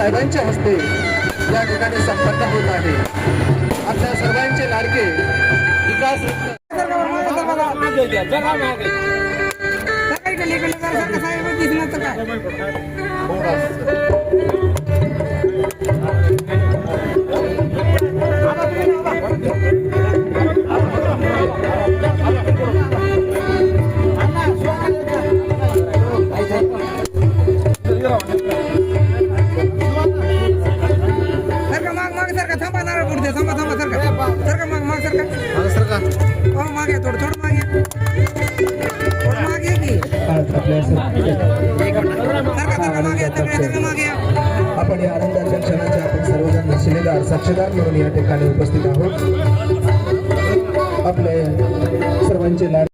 साहेबांच्या हस्ते या ठिकाणी संपन्न होत आहे. आपल्या सर्वांचे लाडके विकास सरका साक्षीदार म्हणून या ठिकाणी उपस्थित आहोत. आपले सर्वांचे लाड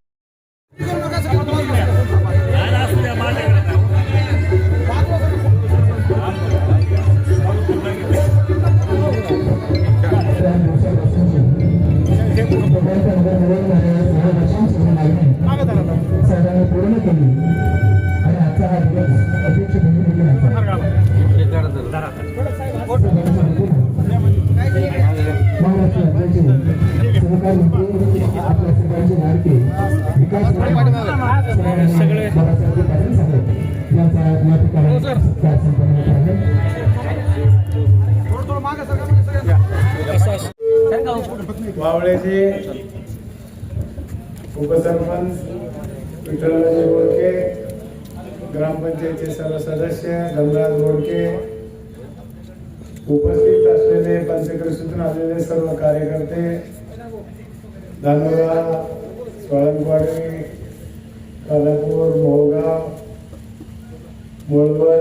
सरकार म्हणजे आपल्या सर्वांचे लाडके विकास सगळे बाळासाहेब पाटील साहेब यांचा या ठिकाणी सत्कार संपन्न मावळ्याचे उपसरपंच विठ्ठलराजे बोडके ग्रामपंचायतचे सर्व सदस्य धनराज बोडके उपस्थित असलेले पंचकृषीतून आलेले सर्व कार्यकर्ते धानोरा सोळंकवाडी कोल्हापूर मोहगाव मुळवण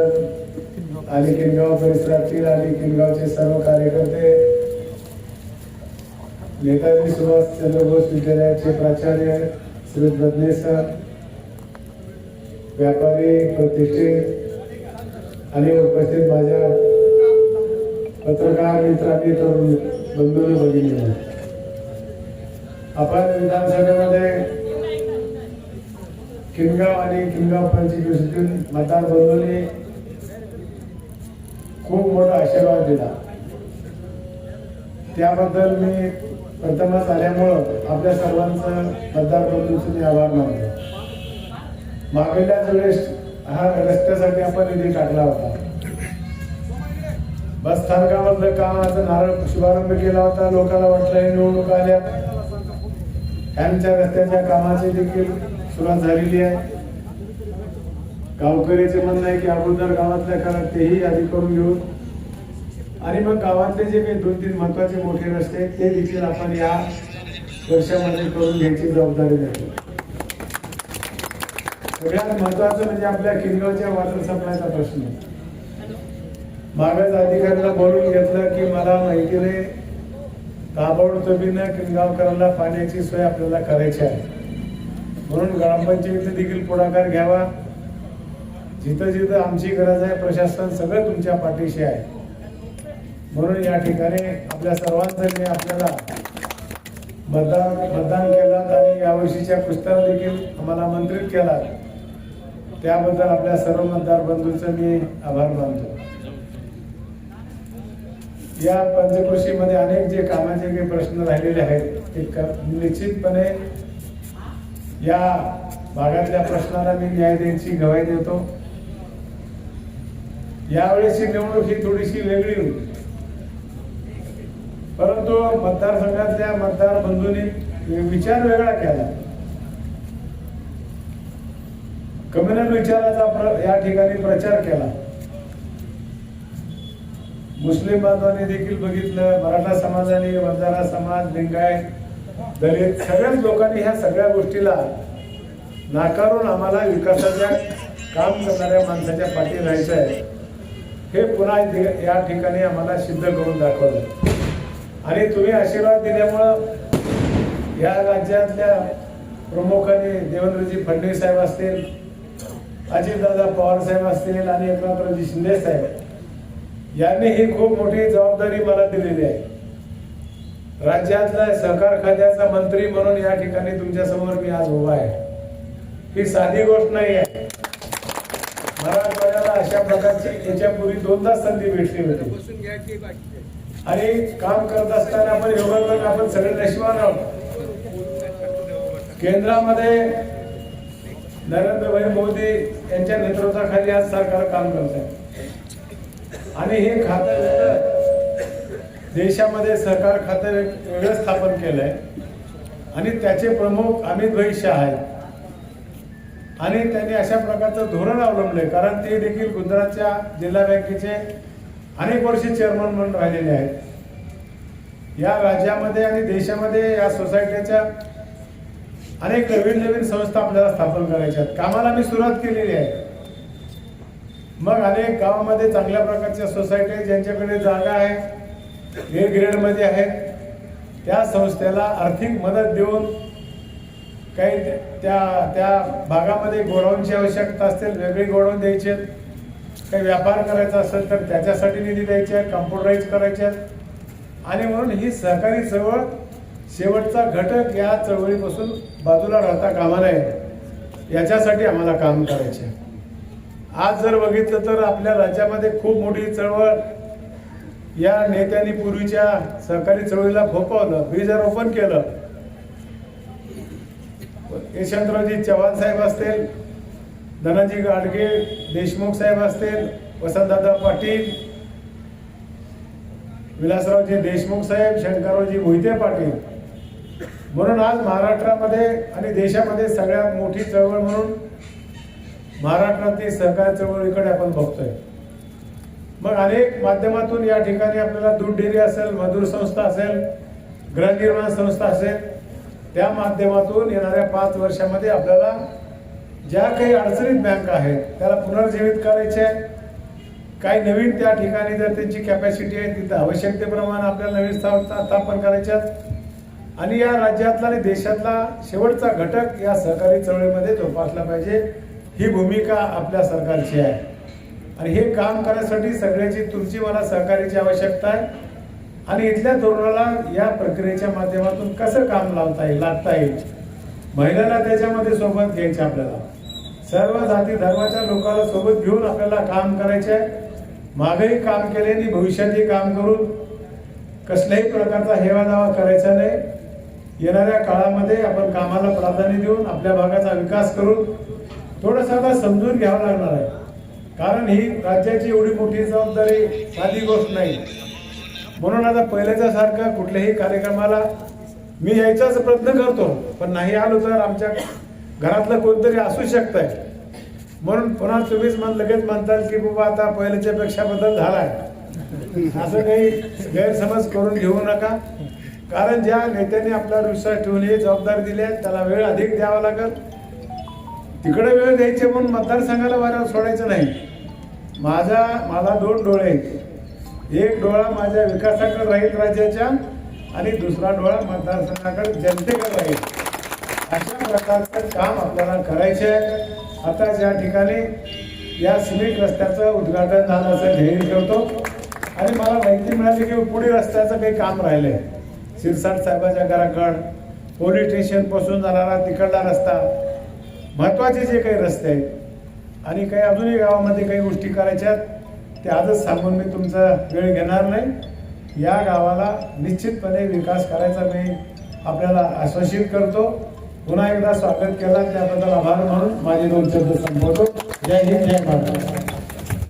आणि किनगाव परिसरातील आणि किनगावचे सर्व कार्यकर्ते. नेताजी सुभाषचंद्र बोस विद्यालयाचे प्राचार्य श्री बदले व्यापारी प्रतिष्ठित आणि उपस्थित माझ्या पत्रकार मित्रांनी तरुण बंधूंनी भगिनी आपण विधानसभेमध्ये किनगाव आणि किनगाव पंचकृषीतून मतदार बंधूंनी खूप मोठा आशीर्वाद दिला. त्याबद्दल मी प्रथमच आल्यामुळं आपल्या सर्वांचं मतदार बंधूंचे मी आभार मानतो. मागेल्याच वेळेस हा रस्त्यासाठी आपण निधी टाकला होता. बस स्थानकामधलं कामाचा नारळ शुभारंभ केला होता. लोकांना वाटलं निवडणूक आल्या ह्यांच्या रस्त्याच्या कामाची देखील सुरुवात झालेली आहे. गावकरीचे म्हणणं आहे की अगोदर गावातल्या काळात तेही आधी करून घेऊ. आणि मग गावातले जे काही दोन तीन महत्त्वाचे मोठे रस्ते आहेत ते देखील आपण या वर्षामध्ये करून घ्यायची जबाबदारी घेतो सगळ्यात महत्वाचं म्हणजे आपल्या किनगावच्या वॉटर सप्लायचा प्रश्न आहे. मागच अधिकाऱ्याला बोलून घेतलं की मला माहिती नाही ताबडतोबीनं किनगावकरांना पाण्याची सोय आपल्याला करायची आहे. म्हणून ग्रामपंचायतीने देखील पुढाकार घ्यावा. जिथं जिथं आमची गरज आहे प्रशासन सगळं तुमच्या पाठीशी आहे. म्हणून या ठिकाणी आपल्या सर्वांचं मी आपल्याला मतदान मतदान केलात आणि यावर्षीच्या पुस्तकाला देखील आम्हाला आमंत्रित केला. त्याबद्दल आपल्या सर्व मतदार बंधूंचं मी आभार मानतो. या पंचकृषीमध्ये अनेक जे कामाचे काही प्रश्न राहिलेले आहेत ते निश्चितपणे या भागातल्या प्रश्नाला मी न्याय देण्याची गवाही देतो. यावेळेची निवडणूक ही थोडीशी वेगळी होती. परंतु मतदारसंघातल्या मतदार बंधूंनी विचार वेगळा केला. कम्युनल विचाराचा प्र- या ठिकाणी प्रचार केला. मुस्लिम बांधवांनी देखील बघितलं मराठा समाजाने वंजारा समाज लिंगायत दलित सगळ्याच लोकांनी ह्या सगळ्या गोष्टीला नाकारून आम्हाला विकासाच्या काम करणाऱ्या माणसाच्या पाठी राहायचं आहे हे पुन्हा या ठिकाणी आम्हाला सिद्ध करून दाखवलं. आणि तुम्ही आशीर्वाद दिल्यामुळं या राज्यातल्या प्रमुखांनी देवेंद्रजी फडणवीस साहेब असतील अजितदादा पवार साहेब असतील आणि एकनाथरावजी शिंदे साहेब यांनी ही खूप मोठी जबाबदारी मला दिलेली आहे. राज्यातला सहकार खात्याचा मंत्री म्हणून या ठिकाणी तुमच्यासमोर मी आज उभा आहे. ही साधी गोष्ट नाही आहे. मराठवाड्याला अशा प्रकारची याच्यापूर्वी दोनदा संधी भेटली होती. आणि काम करत असताना आपण योगदान आपण सगळे नशिबान आहोत. केंद्रामध्ये नरेंद्रभाई मोदी यांच्या नेतृत्वाखाली आज सरकार काम करत आहे. आणि हे खातं वेगळं देशामध्ये सहकार खातं वेग- वेगळं स्थापन केलंय आणि त्याचे प्रमुख अमित भाई शाह आहेत. आणि त्यांनी अशा प्रकारचं धोरण अवलंबले कारण ते देखील गुजरातच्या जिल्हा बँकेचे अनेक वर्षे चेअरमन म्हणून राहिलेले आहेत. या राज्यामध्ये आणि देशामध्ये या सोसायटीच्या अनेक नवीन नवीन संस्था आपल्याला स्थापन करायच्या आहेत. कामाला मी सुरुवात केलेली आहे. मग अनेक गावामध्ये चांगल्या प्रकारच्या सोसायटी ज्यांच्याकडे जागा आहे ए ग्रेडमध्ये आहेत त्या संस्थेला आर्थिक मदत देऊन काही त्या त्या भागामध्ये गोडाऊनची आवश्यकता असेल वेगळी गोडाऊन द्यायचे आहेत. काही व्यापार करायचा असेल तर त्याच्यासाठी निधी द्यायचे कम्प्युटराईज करायचे आहेत आणि म्हणून ही सहकारी चळवळ शेवटचा घटक या चळवळीपासून बाजूला राहता कामा नये याच्यासाठी आम्हाला काम करायचे आहे. आज जर बघितलं तर आपल्या राज्यामध्ये खूप मोठी चळवळ या नेत्यांनी पूर्वीच्या सहकारी चळवळीला फोपावलं बीजारोपण केलं. यशवंतरावजी चव्हाण साहेब असतील धनाजी गाडगे देशमुख साहेब असतील वसंतदादा पाटील विलासरावजी देशमुख साहेब शंकररावजी मोहिते पाटील. म्हणून आज महाराष्ट्रामध्ये आणि देशामध्ये सगळ्यात मोठी चळवळ म्हणून महाराष्ट्रातील सहकार चळवळीकडे आपण बघतोय. मग अनेक माध्यमातून या ठिकाणी आपल्याला दूध डेअरी असेल मजूर संस्था असेल गृहनिर्माण संस्था असेल त्या माध्यमातून येणाऱ्या पाच वर्षामध्ये आपल्याला ज्या काही अडचणीत बँक आहेत त्याला पुनर्जीवित करायचे आहे काही नवीन त्या ठिकाणी जर त्यांची कॅपॅसिटी आहे तिथं आवश्यकतेप्रमाणे आपल्याला नवीन स्थापन करायच्या आणि या राज्यातला आणि देशातला शेवटचा घटक या सहकारी चळवळीमध्ये जोपासला पाहिजे. ही भूमिका आपल्या सरकारची आहे. आणि हे काम करण्यासाठी सगळ्याची तुमची मला सहकार्याची आवश्यकता आहे. आणि इथल्या तरुणाला या प्रक्रियेच्या माध्यमातून कसं काम लावता येईल लागता येईल? महिलांना त्याच्यामध्ये सोबत घ्यायचे आपल्याला. सर्व जाती धर्माच्या लोकांना सोबत घेऊन आपल्याला काम करायचे आहे. मागेही काम केले आणि भविष्यातही काम करून कसल्याही प्रकारचा हेवादावा करायचा नाही. येणाऱ्या काळामध्ये आपण कामाला प्राधान्य देऊन आपल्या भागाचा विकास करून थोडंसं आता समजून घ्यावं लागणार आहे. कारण ही राज्याची एवढी मोठी जबाबदारी साधी गोष्ट नाही. म्हणून आता पहिल्याच्या सारखा कुठल्याही कार्यक्रमाला मी यायचाच प्रयत्न करतो पण नाही आलो तर आमच्या घरातलं कोणतरी असू शकतंय. म्हणून पुन्हा तुम्हीच मन लगेच म्हणताल की बाबा आता पहिल्याच्या पेक्षा बदल झालाय. असं काही गैरसमज करून घेऊ नका. कारण ज्या नेत्यांनी आपल्यावर विश्वास ठेवून ही जबाबदारी दिली आहे त्याला वेळ अधिक द्यावा लागेल. तिकडे वेळ द्यायचे म्हणून मतदारसंघाला वाऱ्यावर सोडायचं नाही. माझा मला दोन डोळे आहेत. एक डोळा माझ्या विकासाकडे राहील राज्याच्या आणि दुसरा डोळा मतदारसंघाकडे जनतेकडे राहील. अशा प्रकारचं काम आपल्याला करायचं आहे आता ज्या ठिकाणी या सिमेंट रस्त्याचं उद्घाटन झालं असं जाहीर करतो आणि मला माहिती मिळाली की पुढे रस्त्याचं काही काम राहिलं आहे शिरसाट साहेबाच्या घराकड पोलीस स्टेशनपासून जाणारा तिकडला रस्ता महत्त्वाचे जे काही रस्ते आहेत आणि काही अजूनही गावामध्ये काही गोष्टी करायच्या आहेत, ते आजच सांगून मी तुमचा वेळ घेणार नाही. या गावाला निश्चितपणे विकास करायचा मी आपल्याला आश्वासित करतो. पुन्हा एकदा स्वागत केला त्याबद्दल आभार म्हणून माझे दोन शब्द संपवतो. जय हिंद जय महाराष्ट्र